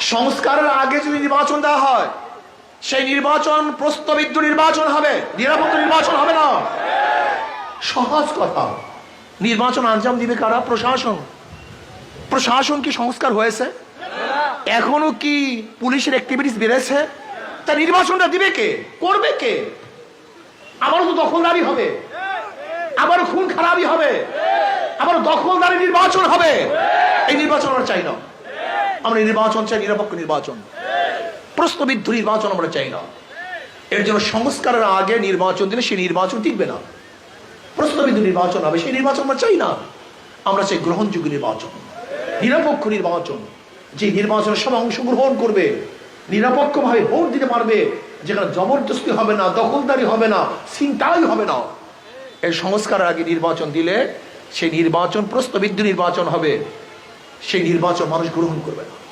সংস্কারের আগে যদি নির্বাচন দেওয়া হয়, সেই নির্বাচন, প্রস্তবিদ্ধ নির্বাচন হবে, নিরাপত্তা নির্বাচন হবে না। সহজ কথা। নির্বাচন আঞ্জাম দিবে কারা? প্রশাসন। প্রশাসন কি সংস্কার হয়েছে? এখনও কি পুলিশের অ্যাক্টিভিটিস বেড়েছে? তা নির্বাচনটা দিবে কে? করবে কে? আবারও তো দখলদারি হবে। আবার খুন খারাপই হবে। আবার দখলদারি নির্বাচন হবে। এই নির্বাচন আমরা চাই না। আমরা নির্বাচন চাই, নিরপেক্ষ নির্বাচন। প্রশ্নবিদ্ধ নির্বাচন আমরা চাই না। এর জন্য সংস্কারের আগে নির্বাচন দিলে সেই নির্বাচন টিকবে না। প্রশ্নবিদ্ধ নির্বাচন হবে, সেই নির্বাচন আমরা চাই না। আমরা চাই গ্রহণযোগ্য নির্বাচন, নিরপেক্ষ নির্বাচন। যে নির্বাচনে সব অংশগ্রহণ করবে, নিরপেক্ষভাবে ভোট দিতে পারবে, যেখানে জবরদস্তি হবে না, দখলদারি হবে না চিন্তাই হবে না। এই সংস্কারের আগে নির্বাচন দিলে সেই নির্বাচন, প্রশ্নবিদ্ধ নির্বাচন হবে। সেই নির্বাচন মানুষ গ্রহণ করবে না।